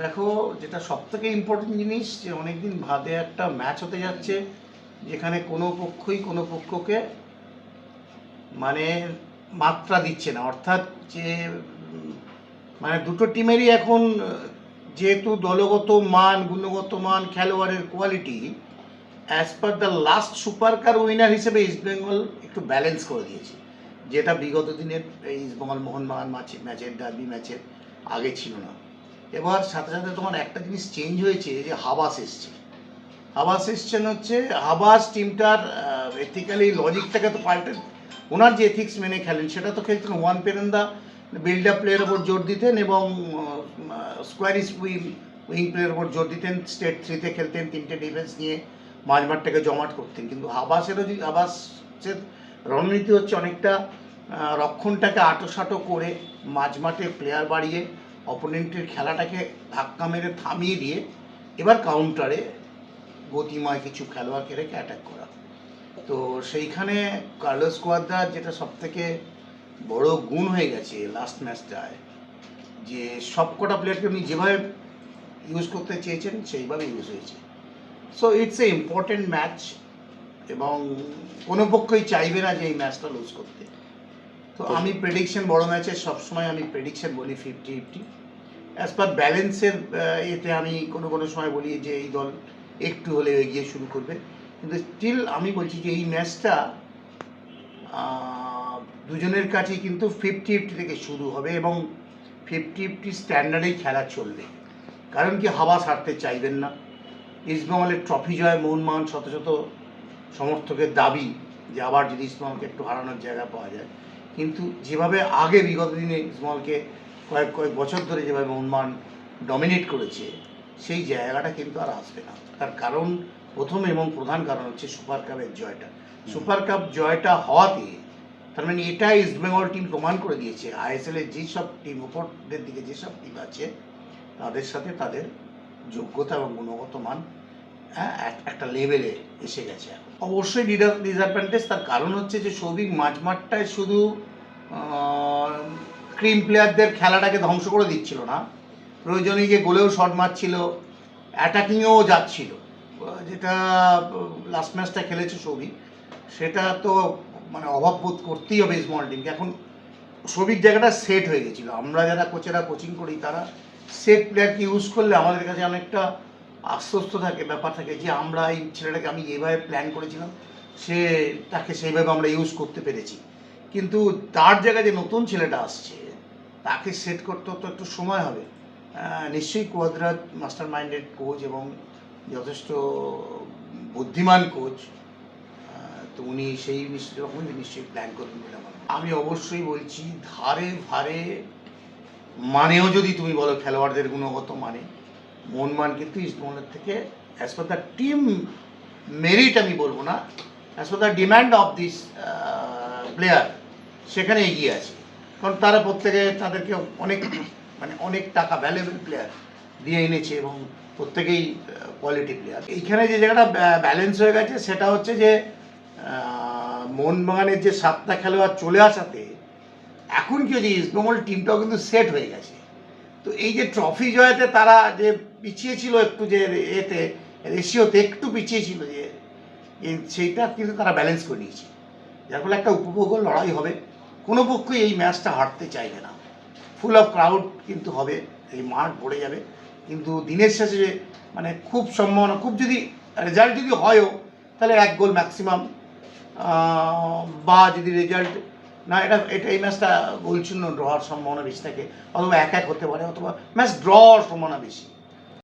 দেখো, যেটা সব থেকে ইম্পর্টেন্ট জিনিস যে অনেকদিন বাদে একটা ম্যাচ হতে যাচ্ছে, যেখানে কোনো পক্ষই কোনো পক্ষকে মানে মাত্রা দিচ্ছে না। অর্থাৎ যে মানে দুটো টিমেরই এখন, যেহেতু দলগত মান, গুণগত মান, খেলোয়াড়ের quality as per the last super cup winner হিসেবে ইস্টবেঙ্গল একটু ব্যালেন্স করে দিয়েছে। যেটা বিগত দিনের ইস্টবেঙ্গল মোহনবাগান ম্যাচের ম্যাচের ডার্বি ম্যাচের আগে ছিল না। এবার সাথে সাথে তোমার একটা জিনিস চেঞ্জ হয়েছে যে হাবাস এসছে। হাবাস এসছেন হচ্ছে, হাবাস টিমটার এথিক্যালি লজিকটাকে তো পাল্টে, ওনার যে এথিক্স মেনে খেলেন, সেটা তো খেলতেন ওয়ান পেরেন্দা বিল্ড আপ প্লেয়ারের ওপর জোর দিতেন এবং স্কোয়ারিস উইং উইং প্লেয়ারের ওপর জোর দিতেন স্টেট থ্রিতে খেলতেন, তিনটে ডিফেন্স নিয়ে মাঝমাঠটাকে জমাট করতেন। কিন্তু হাবাসেরও যদি হাবাসের রণনীতি হচ্ছে অনেকটা রক্ষণটাকে আটোসাটো করে মাঝমাঠে প্লেয়ার বাড়িয়ে অপোনেন্টের খেলাটাকে ধাক্কা মেরে থামিয়ে দিয়ে এবার কাউন্টারে গতিময় কিছু খেলোয়াড়কে রেখে অ্যাটাক করা। তো সেইখানে কার্লোস কোয়াদ্রার যেটা সব থেকে বড় গুণ হয়ে গেছে লাস্ট ম্যাচটায় যে সব কটা প্লেয়ারকে উনি যেভাবে ইউজ করতে চেয়েছেন, সেইভাবে ইউজ হয়েছে। So it's a important match এবং কোনো পক্ষই চাইবে না যে এই ম্যাচটা লুজ করতে। তো আমি প্রেডিকশন বড় ম্যাচে সবসময় আমি প্রেডিকশন বলি ফিফটি ফিফটি অ্যাজ পার ব্যালেন্সের এতে আমি কোনো কোনো সময় বলি যে এই দল একটু হলে এগিয়ে শুরু করবে। কিন্তু স্টিল আমি বলছি যে এই ম্যাচটা দুজনের কাছেই কিন্তু ফিফটি ফিফটি থেকে শুরু হবে এবং ফিফটি ফিফটি স্ট্যান্ডার্ডেই খেলা চলবে। কারণ কি হাওয়া ছাড়তে চাইবেন না। ইস্টবেঙ্গলের ট্রফি জয় মোহনবাগান শত শত সমর্থকের দাবি যে আবার যদি ইস্টবেঙ্গলকে একটু হারানোর জায়গা পাওয়া যায়। কিন্তু যেভাবে আগে বিগত দিনে ইস্টবেঙ্গলকে কয়েক কয়েক বছর ধরে যেভাবে মোহনবাগান ডমিনেট করেছে সেই জায়গাটা কিন্তু আর আসবে না। তার কারণ প্রথম এবং প্রধান কারণ হচ্ছে সুপার কাপের জয়টা। সুপার কাপ জয়টা হওয়াতে তার মানে এটা ইস্টবেঙ্গল টিম প্রমাণ করে দিয়েছে। আইএসএল এর যেসব টিম উপরদের দিকে যেসব টিম আছে তাদের সাথে তাদের যোগ্যতা এবং গুণগত মান একটা লেভেলে এসে গেছে। অবশ্যই ডিসঅ্যাডভান্টেজ তার কারণ হচ্ছে যে সৌভিক মাঝমাঠটায় শুধু ক্রিম প্লেয়ারদের খেলাটাকে ধ্বংস করে দিচ্ছিল না। প্রয়োজনে গিয়ে গোলেও শট মারছিল অ্যাটাকিংয়েও যাচ্ছিল। যেটা লাস্ট ম্যাচটা খেলেছে সৌভিক। সেটা তো মানে অভাব বোধ করতেই হবে স্মল টিমকে এখন সৌভিক জায়গাটা সেট হয়ে গেছিল। আমরা যারা কোচেরা কোচিং করি, তারা সেট প্লেয়ারকে ইউজ করলে আমাদের কাছে অনেকটা আশ্বস্ত থাকে, ব্যাপার থাকে যে আমরা এই ছেলেটাকে আমি এইভাবে প্ল্যান করেছিলাম, সে তাকে সেইভাবে আমরা ইউজ করতে পেরেছি। কিন্তু তার জায়গায় যে নতুন ছেলেটা আসছে, তাকে সেট করতে তো একটু সময় হবে। নিশ্চয়ই কোয়াদ্রাত মাস্টার মাইন্ডেড কোচ এবং যথেষ্ট বুদ্ধিমান কোচ তো উনি সেই রকমই নিশ্চয়ই প্ল্যান করবেন বলে আমার আমি অবশ্যই বলছি ধারে ধারে মানেও যদি তুমি বলো খেলোয়াড়দের গুণগত মানে মোহনমান কিন্তু ইস্টবেঙ্গলের থেকে as per the team merit আমি বলব না as per the demand of this player সেখানে এগিয়ে আছে। কারণ তারা প্রত্যেকে তাদেরকে অনেক মানে অনেক টাকা ভ্যালুয়েবল প্লেয়ার দিয়ে এনেছে এবং প্রত্যেকেই কোয়ালিটি প্লেয়ার এইখানে যে জায়গাটা ব্যালেন্স হয়ে গেছে সেটা হচ্ছে যে আহ, মোহনবাগানের যে সাতটা খেলোয়াড় চলে আসাতে এখন কি হয়েছে ইস্টবেঙ্গল টিমটাও কিন্তু সেট হয়ে গেছে। তো এই যে ট্রফি জয়াতে তারা যে পিছিয়ে ছিল একটু যে এতে রেশিওতে একটু পিছিয়ে ছিল যে সেইটা কিন্তু তারা ব্যালেন্স করে নিয়েছে। যার ফলে একটা উপভোগ লড়াই হবে। কোনো পক্ষই এই ম্যাচটা হারতে চাইবে না। ফুল অফ ক্রাউড কিন্তু হবে, এই মাঠ ভরে যাবে। কিন্তু দিনের শেষে মানে খুব সম্ভাবনা, খুব যদি রেজাল্ট যদি হয়ও, তাহলে এক গোল ম্যাক্সিমাম বা যদি রেজাল্ট না, এটা এটা এই ম্যাচটা গোলশূন্য ড্র হওয়ার সম্ভাবনা বেশি থাকে। অথবা এক এক হতে পারে, অথবা ম্যাচ ড্র হওয়ার সম্ভাবনা বেশি।